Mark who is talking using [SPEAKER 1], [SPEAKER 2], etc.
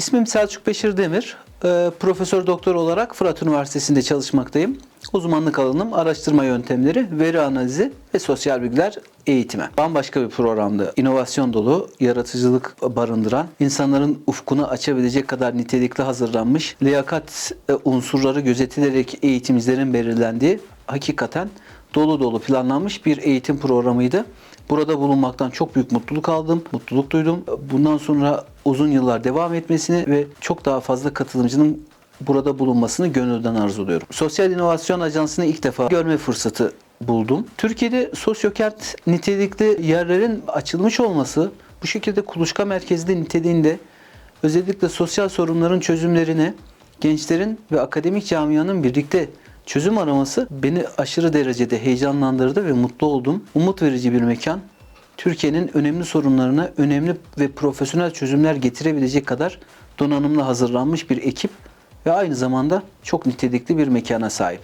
[SPEAKER 1] İsmim Selçuk Beşir Demir. Ee, Profesör doktor olarak Fırat Üniversitesi'nde çalışmaktayım. Uzmanlık alanım araştırma yöntemleri, veri analizi ve sosyal bilgiler eğitimi. Bambaşka bir programda inovasyon dolu, yaratıcılık barındıran, insanların ufkunu açabilecek kadar nitelikli hazırlanmış, liyakat e, unsurları gözetilerek eğitimcilerin belirlendiği hakikaten dolu dolu planlanmış bir eğitim programıydı. Burada bulunmaktan çok büyük mutluluk aldım, mutluluk duydum. Bundan sonra uzun yıllar devam etmesini ve çok daha fazla katılımcının burada bulunmasını gönülden arzuluyorum. Sosyal İnovasyon Ajansı'nı ilk defa görme fırsatı buldum. Türkiye'de sosyokent nitelikli yerlerin açılmış olması, bu şekilde kuluçka merkezli niteliğinde özellikle sosyal sorunların çözümlerine gençlerin ve akademik camianın birlikte çözüm araması beni aşırı derecede heyecanlandırdı ve mutlu oldum. Umut verici bir mekan. Türkiye'nin önemli sorunlarına önemli ve profesyonel çözümler getirebilecek kadar donanımlı hazırlanmış bir ekip ve aynı zamanda çok nitelikli bir mekana sahip.